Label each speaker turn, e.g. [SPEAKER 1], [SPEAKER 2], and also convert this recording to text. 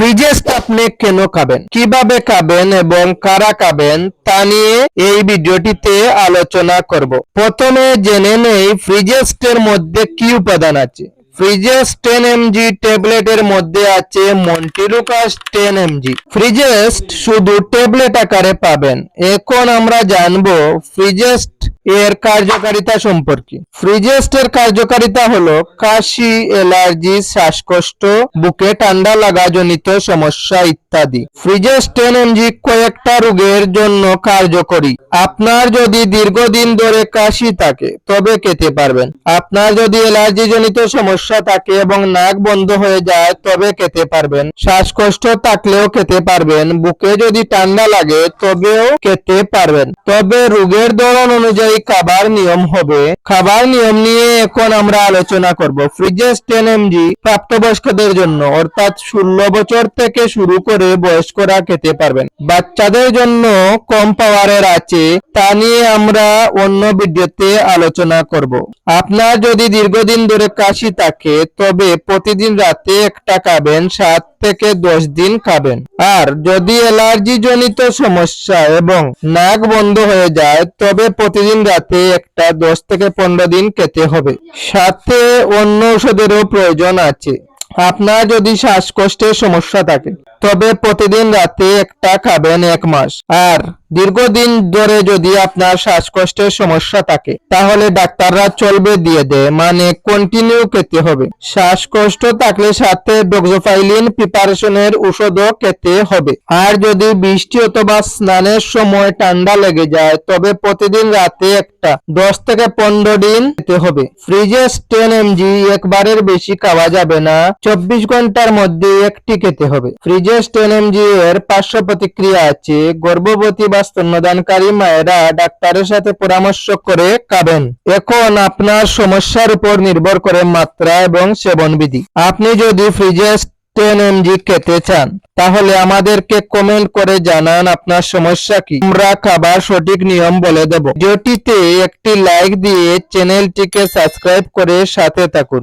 [SPEAKER 1] ফ্রিজেস্ট আপনি কেন খাবেন? কীভাবে খাবেন এবং কারা খাবেন তা নিয়ে এই ভিডিওটিতে আলোচনা করব। প্রথমে জেনে নেই ফ্রিজেস্টের মধ্যে কি উপাদান আছে। ফ্রিজেস্ট টেন এমজি ট্যাবলেটের মধ্যে আছে মন্টিলুকাস টেন এমজি। ফ্রিজেস্ট শুধু ট্যাবলেট আকারে পাবেন। এখন আমরা জানব ফ্রিজেস্ট এর কার্যকারিতা সম্পর্কে। ফ্রিজেস্টের কার্যকারিতা হলো কাশি অ্যালার্জি শ্বাসকষ্ট, বুকে ঠান্ডা লাগা জনিত সমস্যা ইত্যাদি। ফ্রিজেস্ট এমজি কয়েকটা রোগের জন্য কার্যকরী। আপনার যদি দীর্ঘদিন ধরে কাশি থাকে, তবে খেতে পারবেন। আপনার যদি অ্যালার্জি জনিত সমস্যা থাকে এবং নাক বন্ধ হয়ে যায়, তবে খেতে পারবেন। শ্বাসকষ্ট থাকলেও খেতে পারবেন। বুকে যদি ঠান্ডা লাগে, তবেও খেতে পারবেন। তবে রোগের ধরন অনুযায়ী খাবার নিয়ম হবে। খাবার নিয়ম নিয়ে এখন আমরা আলোচনা করব। ফ্রিজেস টেন এমজি প্রাপ্তবয়স্কদের জন্য, অর্থাৎ ষোলো বছর থেকে শুরু করে বয়স্করা খেতে পারবেন। বাচ্চাদের জন্য কম পাওয়ারের আছে, তা নিয়ে আমরা অন্য ভিডিওতে আলোচনা করব। আপনার যদি দীর্ঘদিন ধরে কাশি থাকে, তবে প্রতিদিন রাতে একটা খাবেন সাত থেকে দশ দিন খাবেন। আর যদি অ্যালার্জি জনিত সমস্যা এবং নাক বন্ধ হয়ে যায়, তবে প্রতিদিন রাতে একটা দশ থেকে পনেরো দিন খেতে হবে। সাথে অন্য ওষুধেরও প্রয়োজন আছে। আপনার যদি শ্বাসকষ্টের সমস্যা থাকে, তবে প্রতিদিন রাতে একটা খাবেন এক মাস। আর দীর্ঘদিন ধরে যদি আপনার শ্বাসকষ্টের সমস্যা থাকে, তাহলে ডাক্তাররা চলবে দিয়ে দেয় মানে কন্টিনিউ খেতে হবে। শ্বাসকষ্ট থাকলে সাথে ডক্সোফাইলিন প্রিপারেশনের ওষুধও খেতে হবে। আর যদি বৃষ্টি অথবা স্নানের সময় ঠান্ডা লেগে যায়, তবে প্রতিদিন রাতে একটা দশ থেকে পনেরো দিন খেতে হবে। ফ্রিজেস টেন এমজি একবারের বেশি খাওয়া যাবে না, চব্বিশ ঘণ্টার মধ্যে একটি খেতে হবে। ফ্রিজেস টেন এমজি এর পার্শ্ব প্রতিক্রিয়া আছে, গর্ভবতী বা স্তন্যদানকারী মায়েরা ডাক্তারের সাথে পরামর্শ করে খাবেন। এখন আপনার সমস্যার উপর নির্ভর করে মাত্রা এবং সেবন বিধি আপনি যদি ফ্রিজেস টেন এমজি খেতে চান, তাহলে আমাদেরকে কমেন্ট করে জানান আপনার সমস্যা কি। আমরা খাবার সঠিক নিয়ম বলে দেব। ভিডিওটিতে একটি লাইক দিয়ে চ্যানেলটিকে সাবস্ক্রাইব করে সাথে থাকুন।